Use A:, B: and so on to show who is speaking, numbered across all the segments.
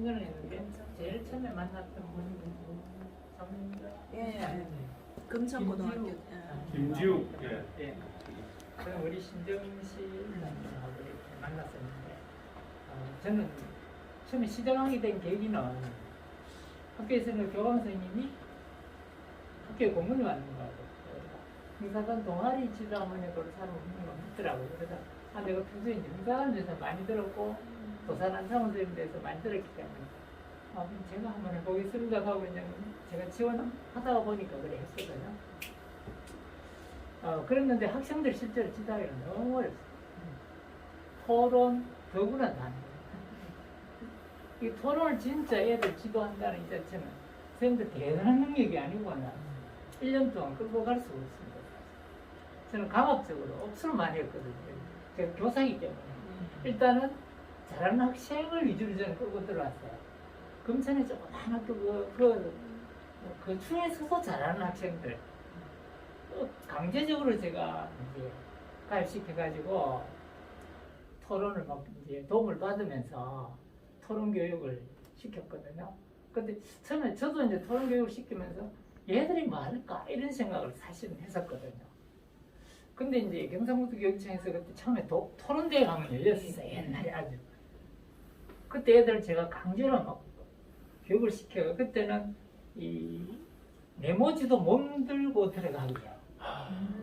A: 10년을 했는데 제일 처음에 만났던 분이 참
B: 예, 예. 금천고등학교.
A: 김지우.
B: 예.
C: 김지욱. 예.
A: 예. 그럼 우리 신정 씨하고 이렇게 만났었는데 어, 저는 처음에 시작하게 된 계기는 학교에서는 교감 선생님이 학교에 공문이 왔는 거예요. 행사관 동아리 지도하면서로 사람 없는 거 있더라고요. 그래서 아 내가 평소에 행사관 에서 많이 들었고 도산한 사무소에 대해서 많이 들었기 때문에 아 제가 한번 해보겠습니다 하고 이제 제가 지원하다가 보니까 그래 했거든요. 어, 그랬는데 학생들 실제로 지도하기는 너무 어렵어요. 토론, 더구나 다. 이 토론을 진짜 애들 지도한다는 이 자체는 선생님들 대단한 능력이 아니구나. 1년 동안 끌고 갈 수가 없습니다. 저는 강압적으로 억수로 많이 했거든요. 제가 교사이기 때문에. 일단은 잘하는 학생을 위주로 저는 끌고 들어왔어요. 금천에 조그만 학교 그, 그, 그 중에 서서 잘하는 학생들. 또 강제적으로 제가 이제 가입시켜가지고 토론을 막 이제 도움을 받으면서 토론 교육을 시켰거든요. 근데 처음에 저도 이제 토론 교육을 시키면서 얘들이 뭐 할까 이런 생각을 사실은 했었거든요. 근데 이제 경상북도 교육청에서 그때 처음에 도, 토론대회가 한번 열렸었어요. 옛날에 아주. 그때 애들 제가 강제로 막 교육을 시켜요. 그때는 이 메모지도 못 들고 들어가고요.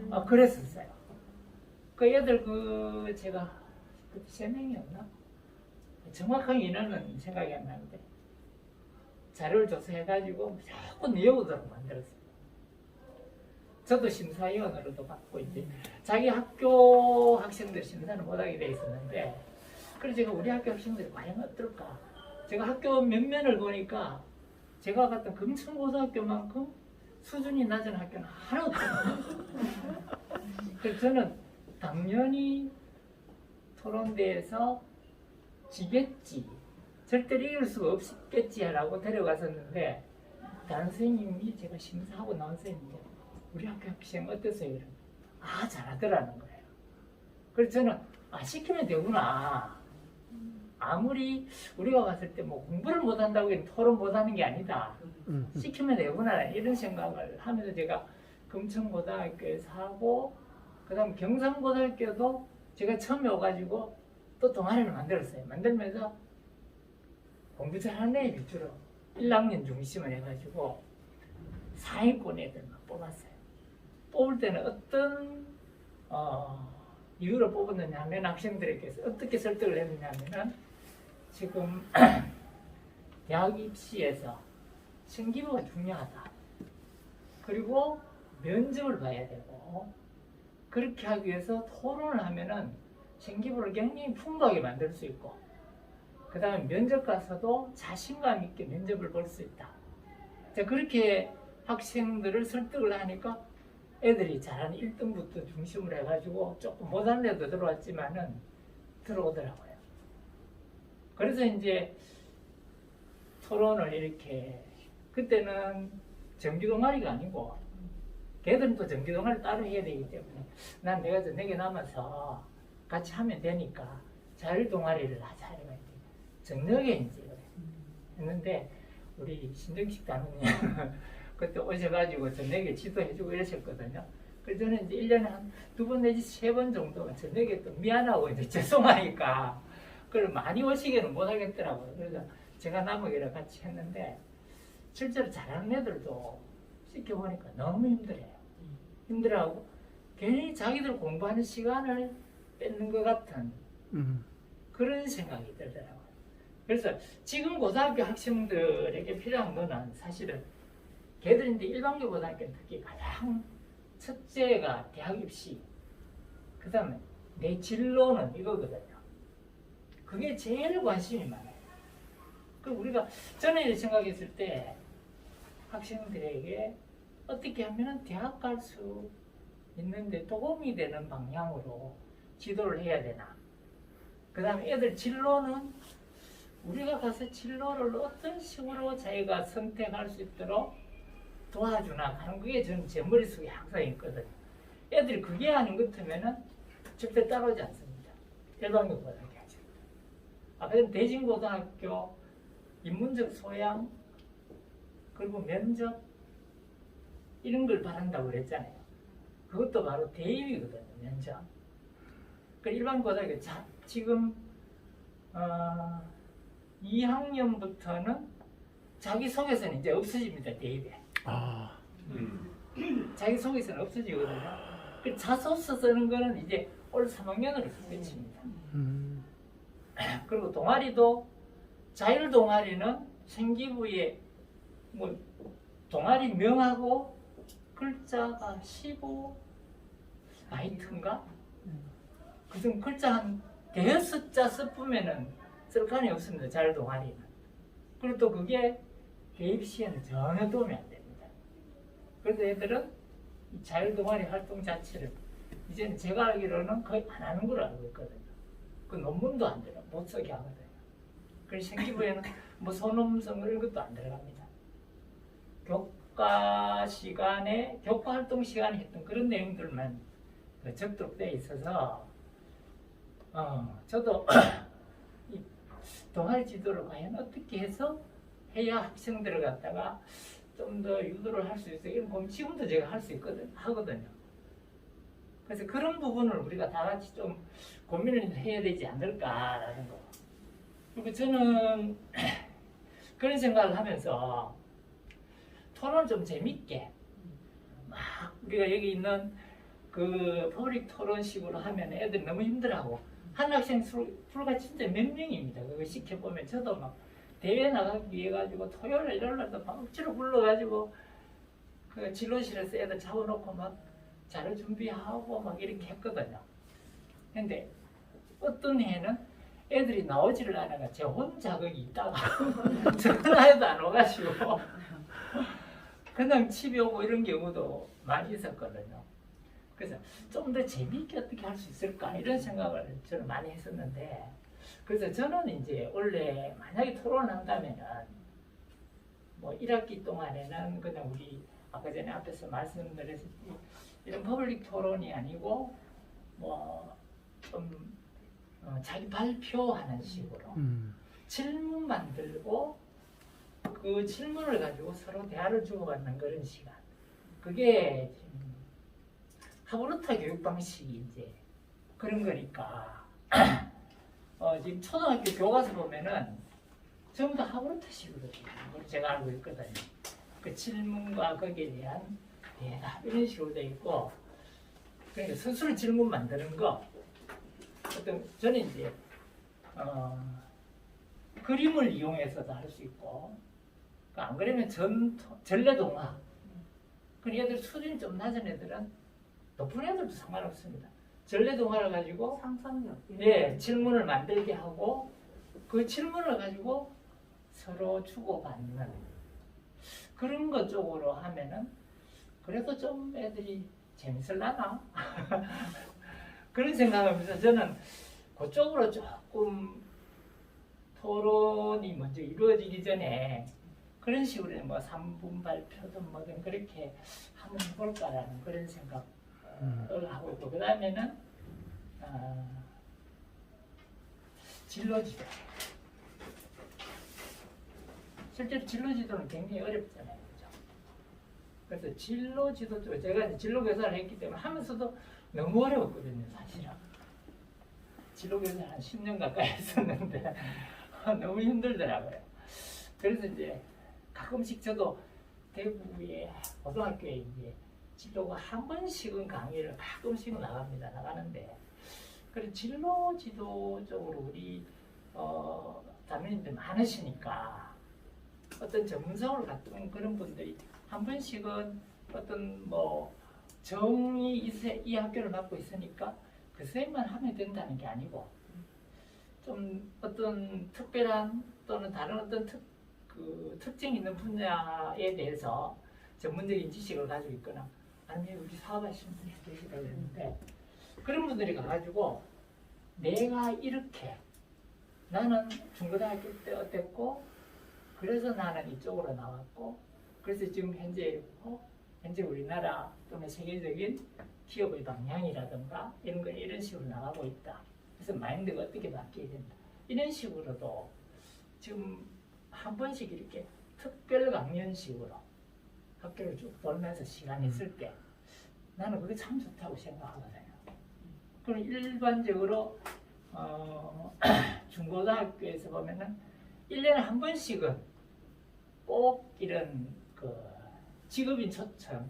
A: 아, 그랬었어요. 그 애들 그 제가 그때 세 명이었나? 정확한 인원은 생각이 안 나는데 자료를 조사해가지고 자꾸 내어오도록 만들었어요. 저도 심사위원으로도 받고 이제 자기 학교 학생들 심사는 못하게 돼 있었는데 그래서 제가 우리 학교 학생들이 과연 어떨까? 제가 학교 면면을 보니까 제가 갔던 금천고등학교만큼 수준이 낮은 학교는 하나 없어요. 그래서 저는 당연히 토론대에서 지겠지. 절대로 이길 수가 없겠지라고 데려갔었는데 다른 선생님이 제가 심사하고 나온 선생님인데 우리 학교 학생 어땠어요? 이러면 아 잘하더라는 거예요. 그래서 저는 아 시키면 되구나. 아무리 우리가 갔을 때 뭐 공부를 못한다고 해서 토론 못하는 게 아니다. 시키면 되구나 이런 생각을 하면서 제가 금천고등학교에서 하고 그다음 경상고등학교도 제가 처음에 와가지고 또 동아리를 만들었어요. 만들면서 공부 잘하는 애 위주로 1학년 중심을 해가지고 상위권 애들만 뽑았어요. 뽑을 때는 어떤 어, 이유로 뽑았느냐 하면 학생들에게서 어떻게 설득을 했느냐 하면은 지금 대학 입시에서 생기부가 중요하다. 그리고 면접을 봐야 되고 그렇게 하기 위해서 토론을 하면은 생기부를 굉장히 풍부하게 만들 수 있고 그 다음에 면접 가서도 자신감 있게 면접을 볼 수 있다. 자, 그렇게 학생들을 설득을 하니까 애들이 잘하는 1등부터 중심으로 해가지고 조금 못한 애도 들어왔지만은 들어오더라고요. 그래서 이제 토론을 이렇게 그때는 정규 동아리가 아니고 걔들은 또 정규 동아리 따로 해야 되기 때문에 난 내가 저녁에 남아서 같이 하면 되니까 자율 동아리를 하자 이거 저녁에 이제. 했는데 우리 신정식 담임님 그때 오셔가지고 저녁에 지도해주고 이러셨거든요. 그래서 저는 이제 1년에 한 두 번 내지 세 번 정도 저녁에 또 미안하고 이제 죄송하니까 그걸 많이 오시기는 못 하겠더라고요. 그래서 제가 남에게랑 같이 했는데 실제로 잘하는 애들도 시켜보니까 너무 힘들어요. 힘들어하고 괜히 자기들 공부하는 시간을 뺏는 것 같은 그런 생각이 들더라고요. 그래서 지금 고등학교 학생들에게 필요한 거는 사실은 걔들인데 일반계 고등학교는 특히 가장 첫째가 대학 입시 그 다음에 내 진로는 이거거든요. 그게 제일 관심이 많아요. 그 우리가 전에 생각했을 때 학생들에게 어떻게 하면 대학 갈 수 있는데 도움이 되는 방향으로 지도를 해야 되나. 그 다음에 애들 진로는 우리가 가서 진로를 어떤 식으로 자기가 선택할 수 있도록 도와주나 하는 그게 저는 제 머릿속에 항상 있거든요. 애들이 그게 아닌 것 같으면은 절대 따라오지 않습니다. 하죠. 아, 그럼 대진고등학교 인문적 소양 그리고 면접 이런 걸 바란다고 그랬잖아요. 그것도 바로 대입이거든요. 면접. 그 일반 고등학교 자, 지금 어, 2학년부터는 자기 속에서는 이제 없어집니다. 대입에.
C: 아,
A: 자기 속에서는 없어지거든요. 그 자소서 쓰는 거는 이제 올 3학년으로 끝입니다.
C: 음,
A: 그리고 동아리도 자율 동아리는 생기부에 뭐 동아리 명하고 글자가 15 바이트인가? 그중 글자 한 대여섯 자 쓰면은 쓸간이 없습니다. 자율 동아리는. 그리고 또 그게 대입 시에는 전혀 도움이 안 됩니다. 그래서 애들은 이 자율 동아리 활동 자체를 이제는 제가 알기로는 거의 안 하는 걸로 알고 있거든요. 그 논문도 안 들어 못 쓰게 하거든요. 그래서 생기부에는 뭐 소논성 이런 것도 안 들어갑니다. 교과 시간에 교과 활동 시간에 했던 그런 내용들만 그 적도돼 있어서 어 저도 이 동아리 지도를 과연 어떻게 해서 해야 학생들을 갖다가 좀 더 유도를 할 수 있어 이런 지금도 제가 할 수 있거든 하거든요. 그래서 그런 부분을 우리가 다 같이 좀 고민을 해야 되지 않을까라는 거. 그리고 저는 그런 생각을 하면서 토론을 좀 재밌게 막 우리가 여기 있는 그 퍼블릭 토론식으로 하면 애들이 너무 힘들어하고 한 학생 수- 수가 진짜 몇 명입니다. 그거 시켜보면 저도 막 대회 나가기 위해 가지고 토요일 일요일 날도 막 억지로 불러가지고 그 진로실에서 애들 잡아놓고 막 자료 준비하고 막 이렇게 했거든요. 근데 어떤 해는 애들이 나오지를 않아가 제 혼자 거기 있다가 전화해도 안 오가지고 그냥 집에 오고 이런 경우도 많이 있었거든요. 그래서 좀 더 재미있게 어떻게 할 수 있을까 이런 생각을 저는 많이 했었는데 그래서 저는 이제 원래 만약에 토론을 한다면은 뭐 1학기 동안에는 그냥 우리 아까 전에 앞에서 말씀드렸듯이 이런 퍼블릭 토론이 아니고 뭐좀 어, 자기 발표하는 식으로
C: 음,
A: 질문 만들고 그 질문을 가지고 서로 대화를 주고받는 그런 시간. 그게 지금 하브루타 교육 방식이 이제 그런 거니까 어, 지금 초등학교 교과서 보면은 전부 다 하브루타식으로 있는 걸 제가 알고 있거든요. 그 질문과 거기에 대한 대답 이런 식으로 되어 있고 그러니까 스스로 질문 만드는 거 어떤 저는 이제 어, 그림을 이용해서도 할 수 있고 그안 그러면 전 전래동화 그 애들 수준이 좀 낮은 애들은 높은 애들도 상관없습니다. 전래동화를 가지고
B: 상상력.
A: 예, 질문을 만들게 하고 그 질문을 가지고 서로 주고받는 그런 것 쪽으로 하면은 그래도 좀 애들이 재밌을라나 그런 생각하면서 저는 그쪽으로 조금 토론이 먼저 이루어지기 전에 그런 식으로 뭐 3분 발표든 뭐든 그렇게 한번 해볼까라는 그런 생각을 하고 있고 그 다음에는 아, 진로지도. 실제로 진로지도는 굉장히 어렵잖아요. 그래서 진로 지도 쪽 제가 이제 진로교사를 했기 때문에 하면서도 너무 어려웠거든요, 사실은. 진로교사 한 10년 가까이 했었는데 너무 힘들더라고요. 그래서 이제 가끔씩 저도 대구의 고등학교에 이제 진로가 한 번씩은 강의를 가끔씩은 나갑니다. 나가는데 그런 진로 지도 쪽으로 우리 어, 담임님들 많으시니까 어떤 전문성을 갖춘 그런 분들이 한 번씩은 어떤 뭐 정이 이, 세- 이 학교를 맡고 있으니까 그 선생님만 하면 된다는 게 아니고 좀 어떤 특별한 또는 다른 어떤 특, 그 특징 있는 분야에 대해서 전문적인 지식을 가지고 있거나 아니면 우리 사업하시는 분이 계시다 그랬는데 그런 분들이 가가지고 내가 이렇게 나는 중고등학교 때 어땠고 그래서 나는 이쪽으로 나왔고 그래서 지금 현재 어? 현재 우리나라 또는 세계적인 기업의 방향이라든가 이런 거 이런 식으로 나가고 있다. 그래서 마인드가 어떻게 바뀌어야 된다. 이런 식으로도 지금 한 번씩 이렇게 특별 강연식으로 학교를 쭉 돌면서 시간 있을 때 나는 그게 참 좋다고 생각하거든요. 그럼 일반적으로 어, 중고등학교에서 보면은 1년에 한 번씩은 꼭 이런 그 직업인 초청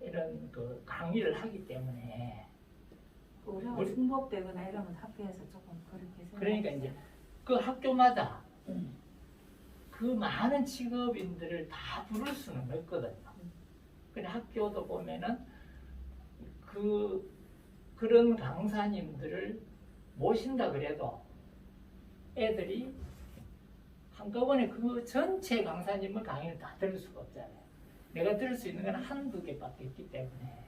A: 이런 그 강의를 하기 때문에
B: 우리가
A: 우리-
B: 승복되거나 이러면 학교에서 조금 그렇게 생각.
A: 그러니까 이제 그 학교마다 그 많은 직업인들을 다 부를 수는 없거든요. 근데 학교도 보면은 그 그런 강사님들을 모신다 그래도 애들이 한꺼번에 그 전체 강사님을 강의를 다 들을 수가 없잖아요. 내가 들을 수 있는 건 한두 개밖에 없기 때문에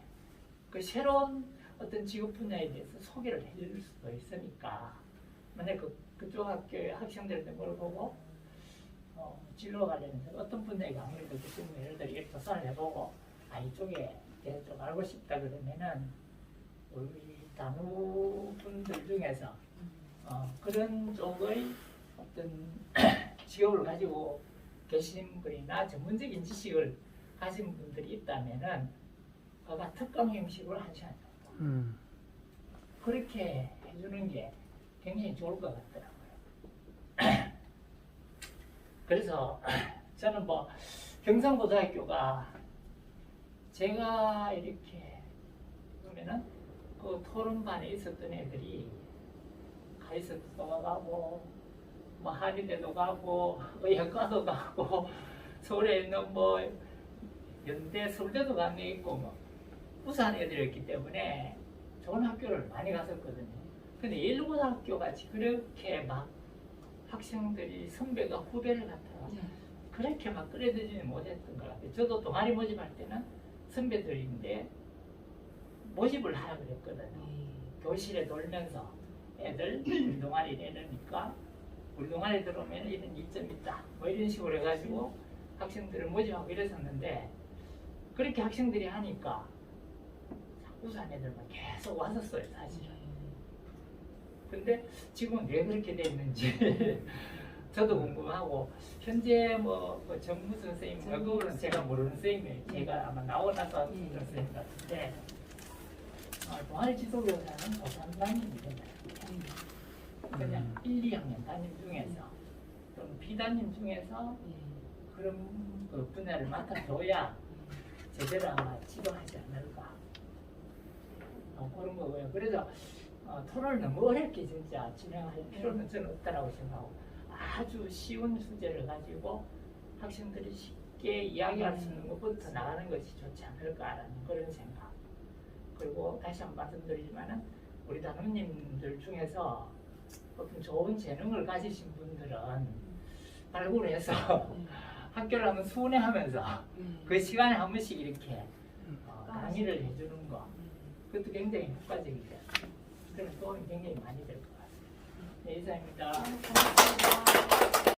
A: 그 새로운 어떤 직업 분야에 대해서 소개를 해줄 수도 있으니까 만약 그, 그쪽 학교의 학생들한테 물어보고 어, 진로 관련해서 어떤 분야의 강의를 듣고 싶으면 예를 들어 이렇게 조사를 해보고 아 이쪽에 좀 알고 싶다 그러면은 우리 단우분들 중에서 어, 그런 쪽의 어떤 직업을 가지고 계신 분이나 전문적인 지식을 가진 분들이 있다면은 그가 특강 형식으로 한 시간 정도
C: 음.
A: 그렇게 해주는 게 굉장히 좋을 것 같더라고요. 그래서 저는 뭐 경상고등학교가 제가 이렇게 보면은 그 토론반에 있었던 애들이 가이스트도 가고 뭐 한의대도 가고 의학과도 가고 서울에 있는 뭐 연대 서울대도 간애 있고 뭐 우수한 애들이었기 때문에 좋은 학교를 많이 갔었거든요. 근데 일고등학교 같이 그렇게 막 학생들이 선배가 후배를 갖다가
B: 네.
A: 그렇게 막 끌어들이지 못했던 것 같아요. 저도 동아리 모집할 때는 선배들인데 모집을 하라 그랬거든요. 교실에 돌면서 애들 동아리 내놓으니까 우리 동아리 들어오면 이런 이점 있다. 뭐 이런 식으로 해가지고 학생들을 모집하고 이랬었는데 그렇게 학생들이 하니까 우수한 애들만 계속 왔었어요, 사실은. 근데 지금은 왜 그렇게 됐는지 저도 궁금하고 현재 뭐, 뭐 정무 선생님 그거는 제가 모르는 선생님이 제가 아마 나오고 나서
B: 예.
A: 그런 선생님 같은데 어, 동아리 지도교사는 고3 담임이 되나요? 그냥
C: 음.
A: 1, 2학년 담임 중에서 또는 비담임 중에서 그런 그 분야를 맡아줘야 제대로 아마 지도하지 않을까 어, 그런 거고요. 그래서 어, 토론을 너무 어렵게 진짜 진행할 필요는 저는 없다라고 생각하고 아주 쉬운 주제를 가지고 학생들이 쉽게 이야기할 수 있는 것부터 나가는 것이 좋지 않을까라는 그런 생각. 그리고 다시 한번 말씀드리지만은 우리 단원님들 중에서 어떤 좋은 재능을 가지신 분들은 발굴해서 학교를 한번 순회하면서 그 시간에 한 번씩 이렇게 어, 강의를 해주는 거 그것도 굉장히 효과적이죠. 그런 도움이 굉장히 많이 될 것 같습니다. 네, 이상입니다.
B: 감사합니다.